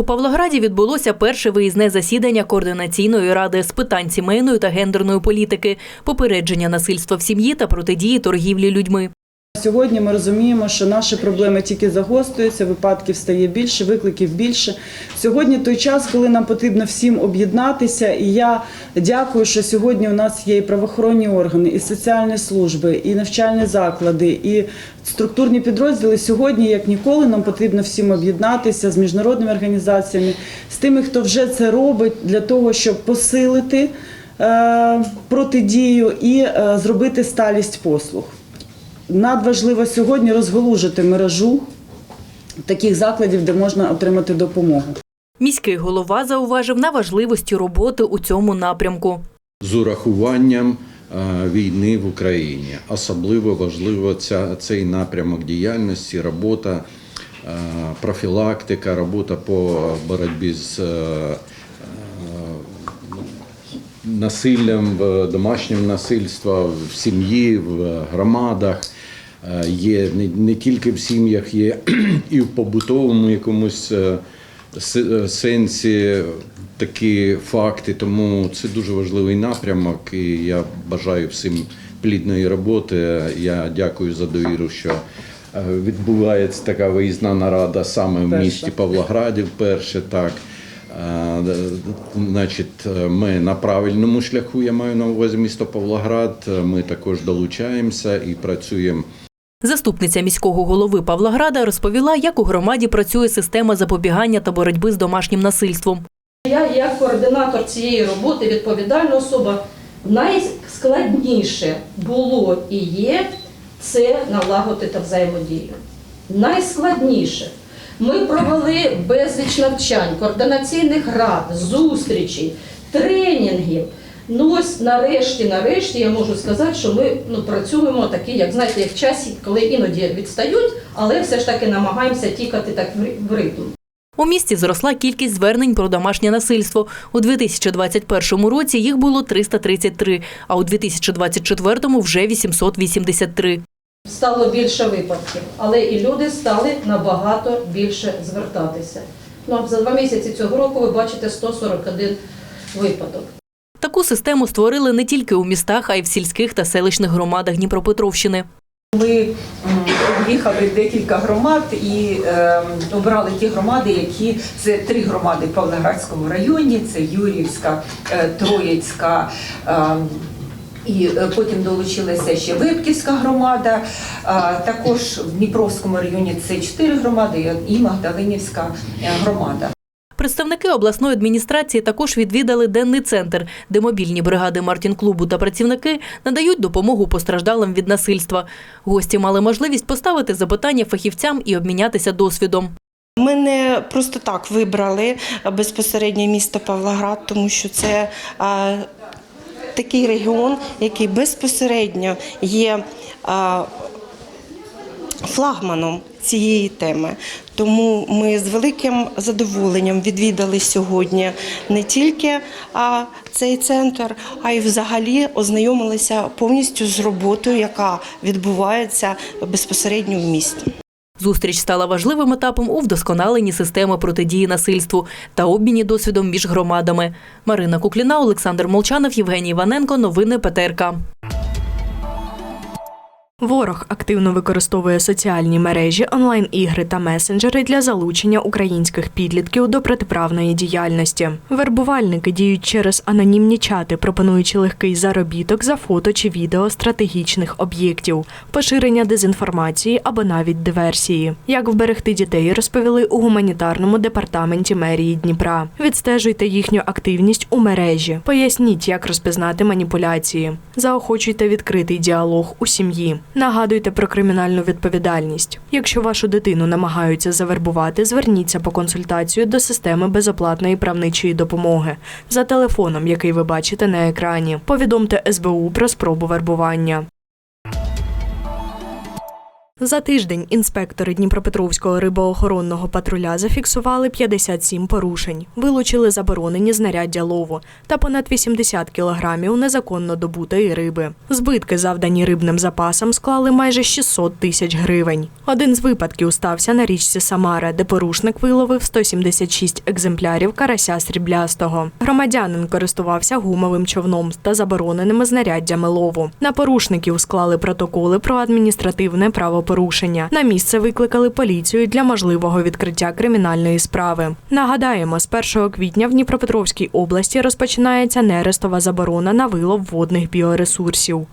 У Павлограді відбулося перше виїзне засідання координаційної ради з питань сімейної та гендерної політики, попередження насильства в сім'ї та протидії торгівлі людьми. Сьогодні ми розуміємо, що наші проблеми тільки загострюються, випадків стає більше, викликів більше. Сьогодні той час, коли нам потрібно всім об'єднатися, і я дякую, що сьогодні у нас є і правоохоронні органи, і соціальні служби, і навчальні заклади, і структурні підрозділи. Сьогодні, як ніколи, нам потрібно всім об'єднатися з міжнародними організаціями, з тими, хто вже це робить, для того, щоб посилити е, протидію і е, зробити сталість послуг. Надважливо сьогодні розголужити мережу таких закладів, де можна отримати допомогу. Міський голова зауважив на важливості роботи у цьому напрямку. з урахуванням е, війни в Україні. Особливо важливо ця, цей напрямок діяльності, робота, е, профілактика, робота по боротьбі з е, насиллям, домашнім насильством в сім'ї, в громадах. Е, Є не, не тільки в сім'ях, є і в побутовому якомусь е, е, сенсі такі факти. Тому це дуже важливий напрямок, і я бажаю всім плідної роботи. Я дякую за довіру, що відбувається така виїзна нарада саме в місті Павлограді. Вперше так. Значить, ми на правильному шляху. Я маю на увазі місто Павлоград. Ми також долучаємося і працюємо Заступниця міського голови Павлограда розповіла, як у громаді працює система запобігання та боротьби з домашнім насильством. Я, як координатор цієї роботи, відповідальна особа, найскладніше було і є це налагодити взаємодію. Найскладніше. Ми провели безліч навчань, координаційних рад, зустрічей, тренінгів. Ну ось нарешті, нарешті я можу сказати, що ми ну, працюємо такі, як знаєте, як в часі, коли іноді відстають, але все ж таки намагаємося тікати так в ритм. У місті зросла кількість звернень про домашнє насильство. У 2021 році їх було 333, а у 2024 вже 883. Стало більше випадків, але і люди стали набагато більше звертатися. Ну, за два місяці цього року ви бачите 141 випадок. Таку систему створили не тільки у містах, а й в сільських та селищних громадах Дніпропетровщини. Ми об'їхали декілька громад і е, обрали ті громади, які це три громади в Павлоградському районі: це Юрівська, е, Троїцька. Е, і е, потім долучилася ще Випківська громада. Також в Дніпровському районі це чотири громади і Магдалинівська е, громада. Представники обласної адміністрації також відвідали денний центр, де мобільні бригади Мартін-клубу та працівники надають допомогу постраждалим від насильства. Гості мали можливість поставити запитання фахівцям і обмінятися досвідом. Ми не просто так вибрали безпосередньо місто Павлоград, тому що це такий регіон, який безпосередньо є а, флагманом цієї теми. Тому ми з великим задоволенням відвідали сьогодні не тільки цей центр, а й взагалі ознайомилися повністю з роботою, яка відбувається безпосередньо в місті. Зустріч стала важливим етапом у вдосконаленні системи протидії насильству та обміні досвідом між громадами. Марина Кукліна, Олександр Молчанов, Євгеній Іваненко. Новини ПТРК. Ворог активно використовує соціальні мережі, онлайн-ігри та месенджери для залучення українських підлітків до протиправної діяльності. Вербувальники діють через анонімні чати, пропонуючи легкий заробіток за фото чи відео стратегічних об'єктів, поширення дезінформації або навіть диверсії. Як вберегти дітей, розповіли у гуманітарному департаменті мерії Дніпра. Відстежуйте їхню активність у мережі. Поясніть, як розпізнати маніпуляції. Заохочуйте відкритий діалог у сім'ї. Нагадуйте про кримінальну відповідальність. Якщо вашу дитину намагаються завербувати, зверніться по консультацію до системи безоплатної правничої допомоги за телефоном, який ви бачите на екрані. Повідомте СБУ про спробу вербування. За тиждень інспектори Дніпропетровського рибоохоронного патруля зафіксували 57 порушень, вилучили заборонені знаряддя лову та понад 80 кілограмів незаконно добутої риби. Збитки, завдані рибним запасам, склали майже 600 тисяч гривень. Один з випадків стався на річці Самара, де порушник виловив 176 екземплярів карася сріблястого. Громадянин користувався гумовим човном та забороненими знаряддями лову. На порушників склали протоколи про адміністративне правопорушення. На місце викликали поліцію для можливого відкриття кримінальної справи. Нагадаємо, з 1 квітня в Дніпропетровській області розпочинається нерестова заборона на вилов водних біоресурсів.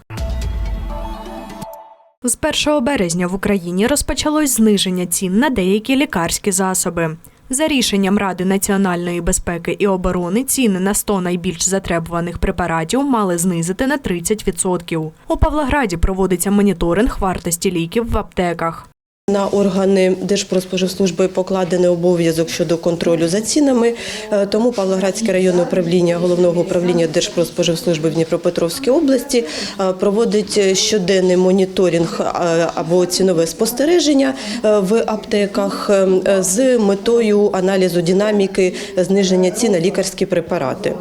З 1 березня в Україні розпочалось зниження цін на деякі лікарські засоби. За рішенням Ради національної безпеки і оборони ціни на 100 найбільш затребуваних препаратів мали знизити на 30%. У Павлограді проводиться моніторинг вартості ліків в аптеках. На органи Держпродспоживслужби покладений обов'язок щодо контролю за цінами. Е, Тому Павлоградське районне управління головного управління Держпродспоживслужби в Дніпропетровській області е, проводить щоденний моніторинг е, або цінове спостереження в аптеках з метою аналізу динаміки зниження цін на лікарські препарати.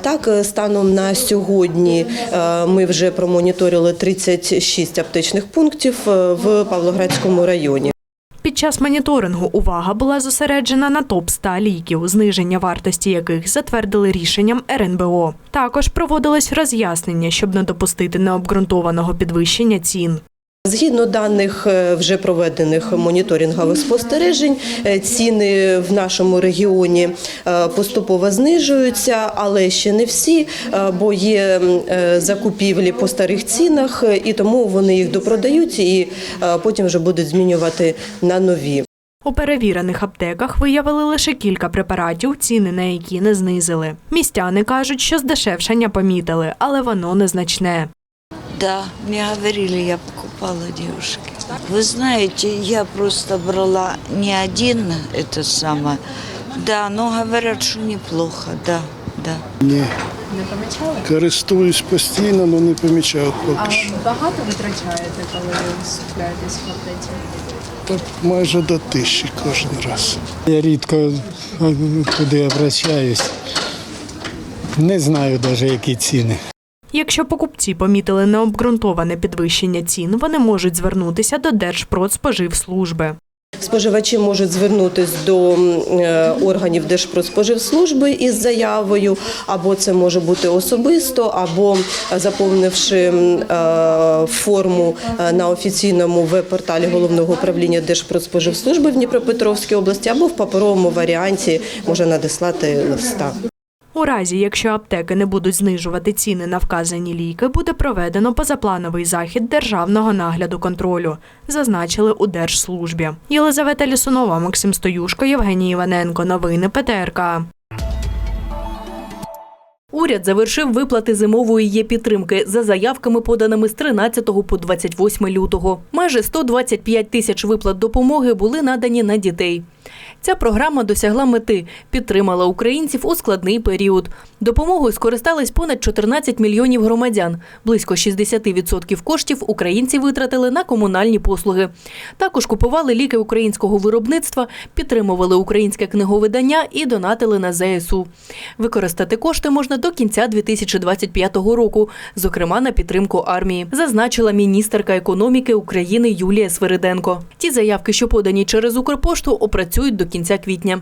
Так, станом на сьогодні ми вже промоніторили 36 аптечних пунктів в Павлоградському районі. Під час моніторингу увага була зосереджена на топ 100 ліків, зниження вартості яких затвердили рішенням РНБО. Також проводилось роз'яснення, щоб не допустити необґрунтованого підвищення цін. Згідно даних е, вже проведених моніторингових спостережень, е, ціни в нашому регіоні е, поступово знижуються, але ще не всі, бо є закупівлі по старих цінах, і тому вони їх допродають і потім вже будуть змінювати на нові. У перевірених аптеках виявили лише кілька препаратів, ціни на які не знизили. Містяни кажуть, що здешевшення помітили, але воно незначне. Да, мне говорили, я покупала девушке. Вы знаете, я просто брала не один, это самое. Да, но говорят, что неплохо, да, да. Ні. Не помічали? Користуюсь постійно, але не помічав поки що. Багато витрачаєте, коли скупляєтесь в аптеці? Так майже до тисячі кожен раз. Я рідко е, туди обращаюсь. Не знаю навіть, які ціни. Якщо покупці помітили необґрунтоване підвищення цін, вони можуть звернутися до Держпродспоживслужби. Споживачі можуть звернутися до е, органів Держпродспоживслужби із заявою, або це може бути особисто, або заповнивши е, форму е, на офіційному веб-порталі головного управління Держпродспоживслужби в Дніпропетровській області, або в паперовому варіанті може надіслати листа. У разі, якщо аптеки не будуть знижувати ціни на вказані ліки, буде проведено позаплановий захід державного нагляду контролю, зазначили у Держслужбі. Єлизавета Лісунова, Максим Стоюшко, Євгеній Іваненко. Новини ПТРК. Уряд завершив виплати зимової є-підтримки за заявками, поданими з 13 по 28 лютого. Майже 125 тисяч виплат допомоги були надані на дітей. Ця програма досягла мети, підтримала українців у складний період. Допомогою скористались понад 14 мільйонів громадян. Близько 60% коштів українці витратили на комунальні послуги. Також купували ліки українського виробництва, підтримували українське книговидання і донатили на ЗСУ. Використати кошти можна до кінця 2025 року, зокрема на підтримку армії, зазначила міністерка економіки України Юлія Свириденко. Ті заявки, що подані через Укрпошту, опрацюють до кінця квітня.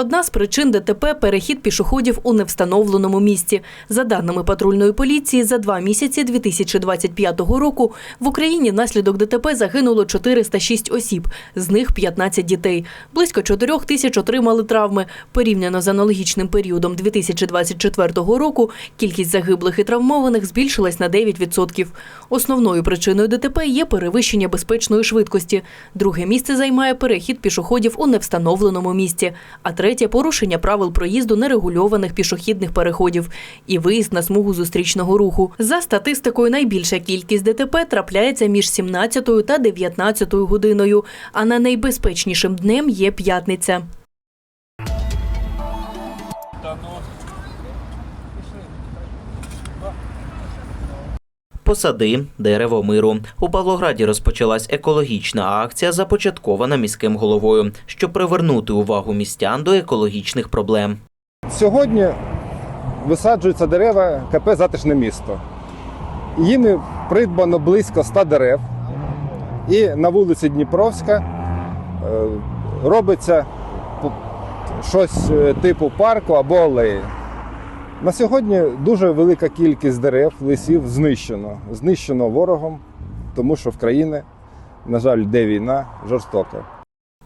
Одна з причин ДТП – перехід пішоходів у невстановленому місці. За даними патрульної поліції, за два місяці 2025 року в Україні внаслідок ДТП загинуло 406 осіб, з них 15 дітей. Близько 4 тисяч отримали травми. Порівняно з аналогічним періодом 2024 року кількість загиблих і травмованих збільшилась на 9%. Основною причиною ДТП є перевищення безпечної швидкості. Друге місце займає перехід пішоходів у невстановленому місці, а третє порушення правил проїзду нерегульованих пішохідних переходів і виїзд на смугу зустрічного руху. За статистикою, найбільша кількість ДТП трапляється між 17 та 19 годиною, а на найбезпечнішим днем є п'ятниця. Посади дерево миру. У Павлограді розпочалась екологічна акція, започаткована міським головою, щоб привернути увагу містян до екологічних проблем. Сьогодні висаджуються дерева КП Затишне місто. Їми придбано близько 100 дерев. І на вулиці Дніпровська е, робиться щось е, типу парку або алеї. На сьогодні дуже велика кількість дерев, лісів знищено. Знищено ворогом, тому що в країні, на жаль, йде війна жорстока.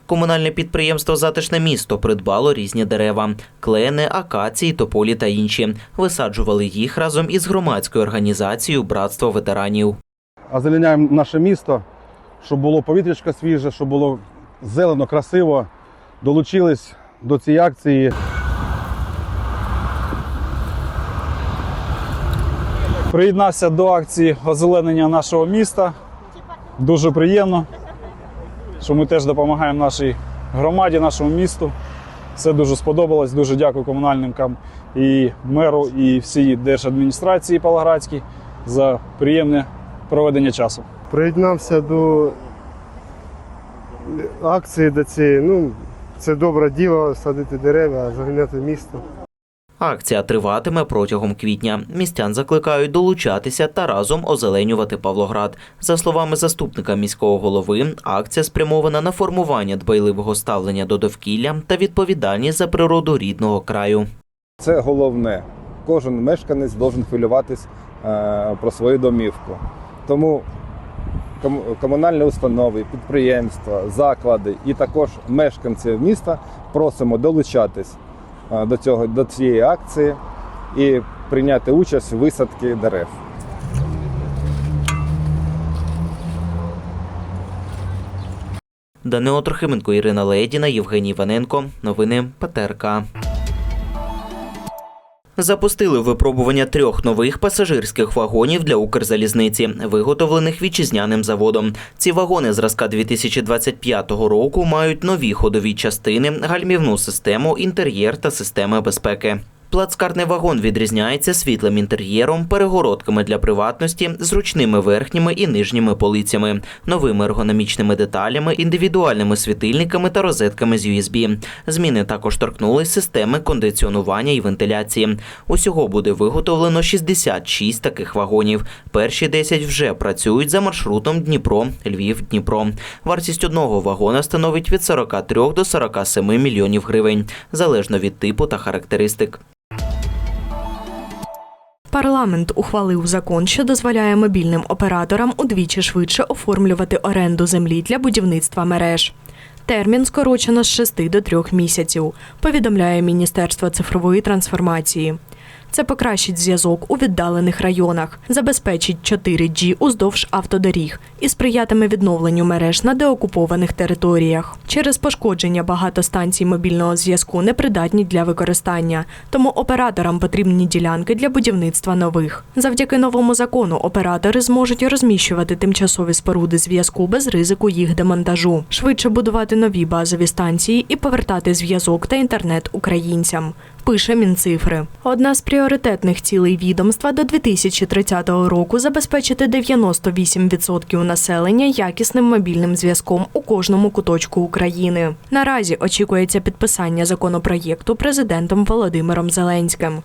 Комунальне підприємство Затишне місто придбало різні дерева: клени, акації, тополі та інші. Висаджували їх разом із громадською організацією Братство ветеранів. озеленяємо наше місто, щоб було повітрячко свіже, щоб було зелено, красиво. Долучились до цієї акції. Приєднався до акції озеленення нашого міста. Дуже приємно, що ми теж допомагаємо нашій громаді, нашому місту. Все дуже сподобалось. Дуже дякую комунальникам і меру, і всій держадміністрації Павлоградській за приємне проведення часу. Приєднався до акції до цієї. Ну, це добре діло садити дерева, заганяти місто. Акція триватиме протягом квітня. Містян закликають долучатися та разом озеленювати Павлоград. За словами заступника міського голови, акція спрямована на формування дбайливого ставлення до довкілля та відповідальність за природу рідного краю. Це головне. Кожен мешканець має хвилюватись е, про свою домівку. Тому кому- комунальні установи, підприємства, заклади і також мешканці міста просимо долучатись до, цього, до цієї акції і прийняти участь у висадці дерев. Данило Трохименко, Ірина Ледіна, Євгеній Іваненко. Новини ПТРК. Запустили випробування трьох нових пасажирських вагонів для Укрзалізниці, виготовлених вітчизняним заводом. Ці вагони зразка 2025 року мають нові ходові частини, гальмівну систему, інтер'єр та системи безпеки. Плацкарний вагон відрізняється світлим інтер'єром, перегородками для приватності, зручними верхніми і нижніми полицями, новими ергономічними деталями, індивідуальними світильниками та розетками з USB. Зміни також торкнулись системи кондиціонування і вентиляції. Усього буде виготовлено 66 таких вагонів. Перші 10 вже працюють за маршрутом Дніпро, Львів, Дніпро. Вартість одного вагона становить від 43 до 47 мільйонів гривень, залежно від типу та характеристик. Парламент ухвалив закон, що дозволяє мобільним операторам удвічі швидше оформлювати оренду землі для будівництва мереж. Термін скорочено з 6 до 3 місяців, повідомляє Міністерство цифрової трансформації. Це покращить зв'язок у віддалених районах, забезпечить 4G уздовж автодоріг і сприятиме відновленню мереж на деокупованих територіях. Через пошкодження багато станцій мобільного зв'язку непридатні для використання, тому операторам потрібні ділянки для будівництва нових. Завдяки новому закону оператори зможуть розміщувати тимчасові споруди зв'язку без ризику їх демонтажу, швидше будувати нові базові станції і повертати зв'язок та інтернет українцям. Пише Мінцифри. Одна з пріоритетних цілей відомства до 2030 року забезпечити 98% населення якісним мобільним зв'язком у кожному куточку України. Наразі очікується підписання законопроєкту президентом Володимиром Зеленським.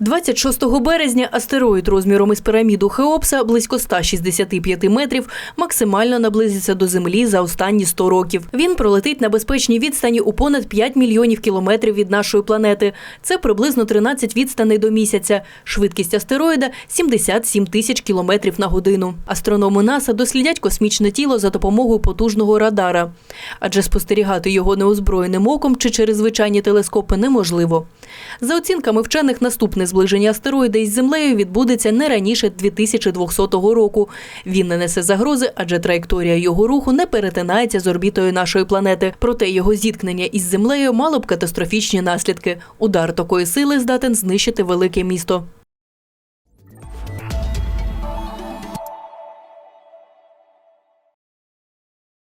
26 березня астероїд розміром із піраміду Хеопса близько 165 метрів максимально наблизиться до Землі за останні 100 років. Він пролетить на безпечній відстані у понад 5 мільйонів кілометрів від нашої планети. Це приблизно 13 відстаней до місяця. Швидкість астероїда 77 тисяч кілометрів на годину. Астрономи НАСА дослідять космічне тіло за допомогою потужного радара, адже спостерігати його неозброєним оком чи через звичайні телескопи неможливо. За оцінками вчених, наступне зближення астероїда із Землею відбудеться не раніше 2200 року. Він не несе загрози, адже траєкторія його руху не перетинається з орбітою нашої планети. Проте його зіткнення із Землею мало б катастрофічні наслідки. Удар такої сили здатен знищити велике місто.